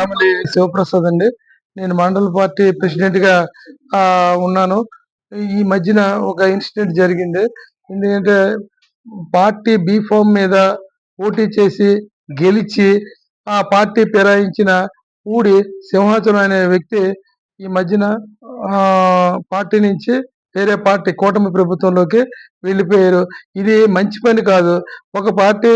కామలి శివప్రసాద్ అండి. నేను మండల పార్టీ ప్రెసిడెంట్గా ఆ, ఉన్నాను. ఈ మధ్యన ఒక ఇన్సిడెంట్ జరిగింది. ఎందుకంటే పార్టీ బీ ఫామ్ మీద పోటీ చేసి గెలిచి ఆ పార్టీ ఫిరాయించిన ఊడి సింహాచలం అనే వ్యక్తి ఈ మధ్యన పార్టీ నుంచి వేరే పార్టీ కూటమి ప్రభుత్వంలోకి వెళ్ళిపోయారు. ఇది మంచి పని కాదు. ఒక పార్టీ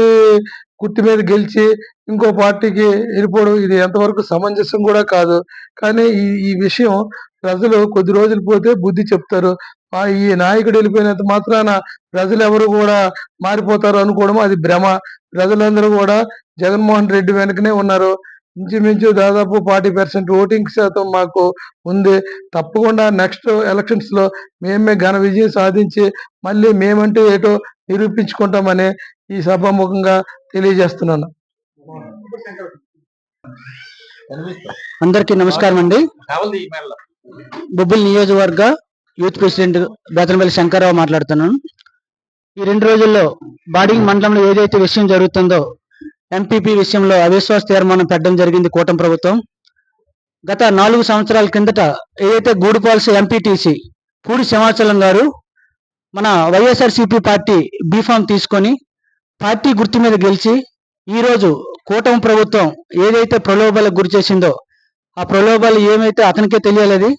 గుర్తు మీద గెలిచి ఇంకో పార్టీకి వెళ్ళిపోవడం ఇది ఎంతవరకు సమంజసం కూడా కాదు. కానీ ఈ ఈ విషయం ప్రజలు కొద్ది రోజులు పోతే బుద్ధి చెప్తారు. ఆ ఈ నాయకుడు వెళ్ళిపోయినంత మాత్రాన ప్రజలు ఎవరు కూడా మారిపోతారు అనుకోవడం అది భ్రమ. ప్రజలందరూ కూడా జగన్మోహన్ రెడ్డి వెనకనే ఉన్నారు. ఇంచుమించు దాదాపు ఫార్టీ పర్సెంట్ ఓటింగ్ శాతం మాకు ఉంది. తప్పకుండా నెక్స్ట్ ఎలక్షన్స్లో మేమే ఘన విజయం సాధించి మళ్ళీ మేమంటే ఏటో నిరూపించుకుంటామని ఈ సభాముఖంగా తెలియజేస్తున్నాను. అందరికీ నమస్కారం అండి. బొబ్బుల్ నియోజకవర్గ యూత్ ప్రెసిడెంట్ బేతనపల్లి శంకర్రావు మాట్లాడుతున్నాను. ఈ రెండు రోజుల్లో బాడింగ్ మండలంలో ఏదైతే విషయం జరుగుతుందో ఎంపీపీ విషయంలో అవిశ్వాస తీర్మానం పెట్టడం జరిగింది కూటమి ప్రభుత్వం. గత నాలుగు సంవత్సరాల కిందట ఏదైతే గూడుపాల్సి ఎంపీటీసీ పూడి సింహాచలం గారు మన వైఎస్ఆర్సీపీ పార్టీ బీఫామ్ తీసుకొని పార్టీ గుర్తు మీద గెలిచి ఈరోజు కూటమి ప్రభుత్వం ఏదైతే ప్రలోభాలకు గురి చేసిందో ఆ ప్రలోభాలు ఏమైతే అతనికే తెలియాలి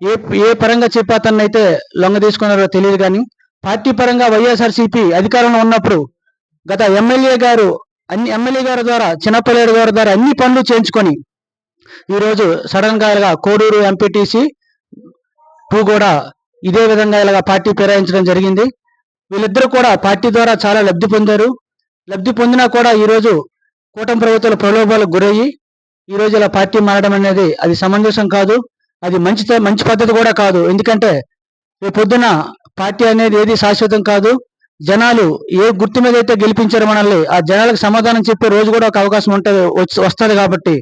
ఏ ఏ పరంగా చెప్పి అతన్ని అయితే లొంగ తీసుకున్నారో తెలియదు కానీ పార్టీ పరంగా వైఎస్ఆర్సీపీ అధికారంలో ఉన్నప్పుడు గత ఎమ్మెల్యే గారు అన్ని ఎమ్మెల్యే గారి ద్వారా చిన్నపల్లేరు గారి ద్వారా అన్ని పనులు చేయించుకొని ఈరోజు సడన్గా ఇలాగా కోడూరు ఎంపీటీసీ టూ కూడా ఇదే విధంగా ఇలాగా పార్టీ ఫిరాయించడం జరిగింది. వీళ్ళిద్దరూ కూడా పార్టీ ద్వారా చాలా లబ్ధి పొందారు. లబ్ధి పొందినా కూడా ఈరోజు కూటమి ప్రభుత్వాల ప్రలోభాలకు గురయ్యి ఈ ఇలా పార్టీ మారడం అనేది అది సమంజసం కాదు. అది మంచి మంచి పద్ధతి కూడా కాదు. ఎందుకంటే రేపు పొద్దున పార్టీ అనేది ఏది శాశ్వతం కాదు. జనాలు ఏ గుర్తు మీద అయితే గెలిపించారో మనల్ని ఆ జనాలకు సమాధానం చెప్పే రోజు కూడా ఒక అవకాశం ఉంటుంది వస్తుంది కాబట్టి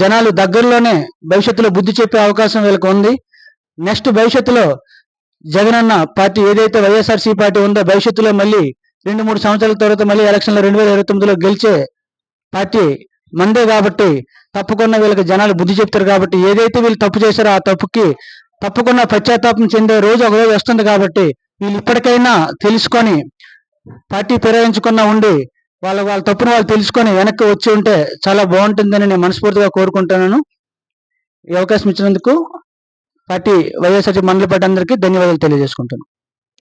జనాలు దగ్గరలోనే భవిష్యత్తులో బుద్ధి చెప్పే అవకాశం వీళ్ళకి ఉంది. నెక్స్ట్ భవిష్యత్తులో జగనన్న పార్టీ ఏదైతే వైఎస్ఆర్సీ పార్టీ ఉందో భవిష్యత్తులో మళ్ళీ రెండు మూడు సంవత్సరాల తర్వాత మళ్ళీ ఎలక్షన్లో రెండు వేల ఇరవై తొమ్మిదిలో గెలిచే పార్టీ మందే కాబట్టి తప్పకుండా వీళ్ళకి జనాలు బుద్ధి చెప్తారు కాబట్టి ఏదైతే వీళ్ళు తప్పు చేశారో ఆ తప్పుకి తప్పకుండా పశ్చాత్తాపం చెందే రోజు ఒక రోజు వస్తుంది కాబట్టి వీళ్ళు ఇప్పటికైనా తెలుసుకొని పార్టీ ఫిరాయించకుండా ఉండి వాళ్ళ వాళ్ళ తప్పును వాళ్ళు తెలుసుకొని వెనక్కి వచ్చి ఉంటే చాలా బాగుంటుందని నేను మనస్ఫూర్తిగా కోరుకుంటున్నాను. ఈ అవకాశం ఇచ్చినందుకు పార్టీ వైఎస్ఆర్సీ మండలి పార్టీ అందరికీ ధన్యవాదాలు తెలియజేసుకుంటాను